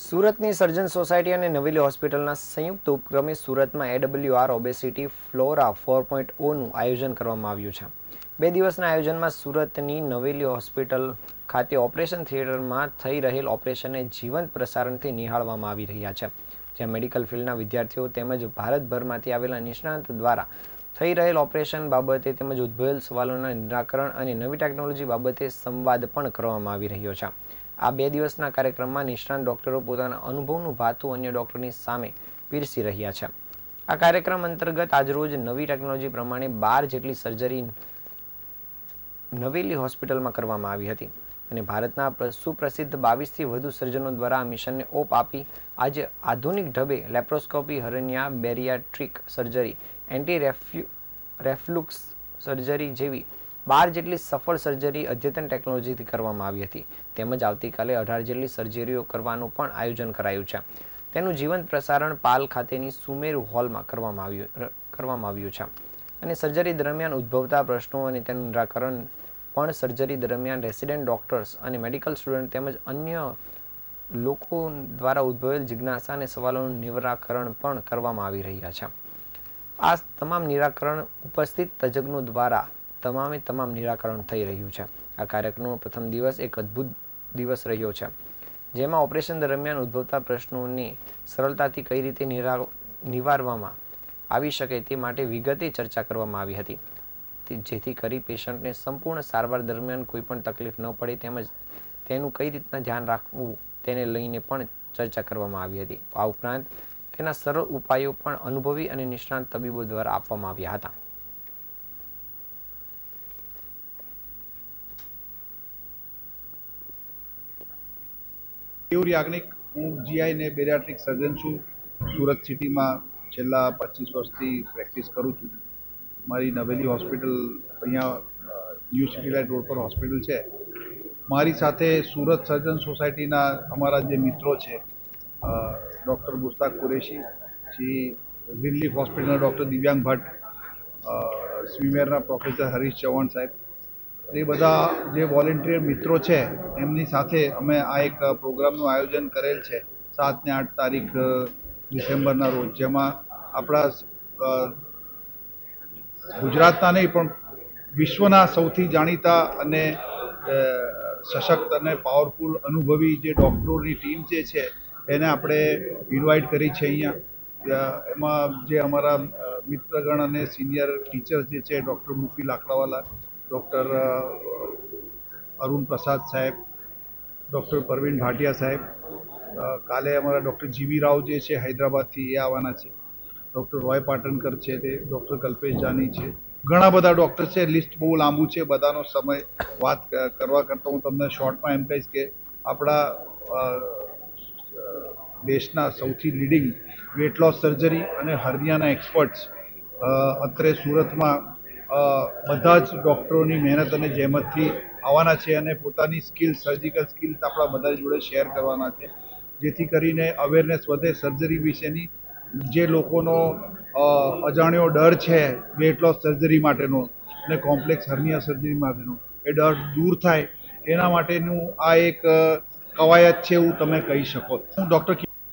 સુરતની સર્જન સોસાયટી અને નવેલી હોસ્પિટલના સંયુક્ત ઉપક્રમે સુરતમાં એડબ્લ્યુઆર ઓબેસિટી ફ્લોરા ફોર પોઈન્ટ ઓનું આયોજન કરવામાં આવ્યું છે. બે દિવસના આયોજનમાં સુરતની નવેલી હોસ્પિટલ ખાતે ઓપરેશન થિયેટરમાં થઈ રહેલ ઓપરેશનને જીવંત પ્રસારણથી નિહાળવામાં આવી રહ્યા છે. જ્યાં મેડિકલ ફિલ્ડના વિદ્યાર્થીઓ તેમજ ભારતભરમાંથી આવેલા નિષ્ણાંત દ્વારા થઈ રહેલ ઓપરેશન બાબતે તેમજ ઉદ્ભવેલ સવાલોના નિરાકરણ અને નવી ટેકનોલોજી બાબતે સંવાદ પણ કરવામાં આવી રહ્યો છે. આ બે દિવસના કાર્યક્રમમાં નિષ્ણાંત ડોક્ટરો પોતાના અનુભવનું ભાથું અન્ય ડોક્ટરની સામે પીરસી રહ્યા છે. આ કાર્યક્રમ અંતર્ગત આજરોજ નવી ટેકનોલોજી પ્રમાણે બાર જેટલી સર્જરી નવેલી હોસ્પિટલમાં કરવામાં આવી હતી અને ભારતના પ્ર- સુપ્રસિદ્ધ બાવીસથી વધુ સર્જનો દ્વારા આ મિશનને ઓપ આપી આજે આધુનિક ઢબે laparoscopy, hernia, bariatric surgery, anti રેફ્યુ, reflux surgery જેવી બાર જેટલી સફળ સર્જરી અદ્યતન ટેકનોલોજીથી કરવામાં આવી હતી. તેમજ આવતીકાલે અઢાર જેટલી સર્જરીઓ કરવાનું પણ આયોજન કરાયું છે. તેનું જીવંત પ્રસારણ પાલ ખાતેની સુમેર હોલમાં કરવામાં આવ્યું કરવામાં આવ્યું છે. અને સર્જરી દરમિયાન ઉદ્ભવતા પ્રશ્નો અને તેનું નિરાકરણ પણ સર્જરી દરમિયાન રેસિડેન્ટ ડોક્ટર્સ અને મેડિકલ સ્ટુડન્ટ તેમજ અન્ય લોકો દ્વારા ઉદ્ભવેલ જિજ્ઞાસા અને સવાલોનું નિરાકરણ પણ કરવામાં આવી રહ્યા છે. આ તમામ નિરાકરણ ઉપસ્થિત તજજ્ઞો દ્વારા તમામે તમામ નિરાકરણ થઈ રહ્યું છે. આ કાર્યક્રમનો પ્રથમ દિવસ એક અદ્ભુત દિવસ રહ્યો છે. જેમાં ઓપરેશન દરમિયાન ઉદ્ભવતા પ્રશ્નોની સરળતાથી કઈ રીતે નિરા, નિવારવામાં આવી શકે તે માટે વિગતે ચર્ચા કરવામાં આવી હતી. જેથી કરી પેશન્ટને સંપૂર્ણ સારવાર દરમિયાન કોઈ પણ તકલીફ ન પડે તેમજ તેનું કઈ રીતના ધ્યાન રાખવું તેને લઈને પણ ચર્ચા કરવામાં આવી હતી. આ ઉપરાંત તેના સરળ ઉપાયો પણ અનુભવી અને નિષ્ણાંત તબીબો દ્વારા આપવામાં આવ્યા હતા. કેયુર યાજ્ઞિક હું જીઆઈ ને બેરિયાટ્રિક સર્જન છું. સુરત સિટીમાં છેલ્લા પચીસ વર્ષથી પ્રેક્ટિસ કરું છું. મારી નવેલી હોસ્પિટલ અહીંયા ન્યૂ સિટી લાઇટ રોડ પર હોસ્પિટલ છે. મારી સાથે સુરત સર્જન સોસાયટીના અમારા જે મિત્રો છે ડૉક્ટર મુસ્તાક કુરેશી પછી રિલીફ હોસ્પિટલના ડૉક્ટર દિવ્યાંગ ભટ્ટ સ્વિમેરના પ્રોફેસર હરીશ ચૌહાણ સાહેબ એ બધા જે વોલેન્ટિયર મિત્રો છે, એમની સાથે અમે આ એક પ્રોગ્રામનું આયોજન કરેલ છે સાત ને આઠ તારીખ ડિસેમ્બરના રોજ. જેમાં આપણા ગુજરાતના નહીં, પણ વિશ્વના સૌથી જાણીતા અને સશક્ત અને પાવરફુલ અનુભવી જે ડૉક્ટરોની ટીમ જે છે, એને આપણે ઇન્વાઇટ કરી છે અહીંયા. એમાં જે અમારા મિત્રગણ અને સિનિયર ટીચર જે છે ડૉક્ટર મુફી લાકડાવાલા ડૉક્ટર અરુણ પ્રસાદ સાહેબ, ડૉક્ટર પરવીન ભાટિયા સાહેબ કાલે અમારા ડૉક્ટર જીવી રાવ જે છે હૈદરાબાદથી એ આવવાના છે. ડૉક્ટર રોય પાટણકર છે તે, ડૉક્ટર કલ્પેશ જાની છે. ઘણા બધા ડૉક્ટર છે, લિસ્ટ બહુ લાંબુ છે, બધાનો સમય વાત કરવા કરતાં હું તમને શોર્ટમાં એમ કહીશ કે આપણા દેશના સૌથી લીડિંગ વેટ લોસ સર્જરી અને હર્નિયાના એક્સપર્ટ્સ અત્રે સુરતમાં બધા જ ડૉક્ટરોની મહેનત અને જહેમતથી આવવાના છે અને પોતાની સ્કિલ સર્જિકલ સ્કિલ્સ આપણા બધા જોડે શેર કરવાના છે. જેથી કરીને અવેરનેસ વધે. સર્જરી વિશેની જે લોકોનો અજાણ્યો ડર છે વેટ લોસ સર્જરી માટેનો અને કોમ્પ્લેક્સ હર્નિયા સર્જરી માટેનો, એ ડર દૂર થાય. એના માટેનું આ એક કવાયત છે એવું તમે કહી શકો. હું ડૉક્ટર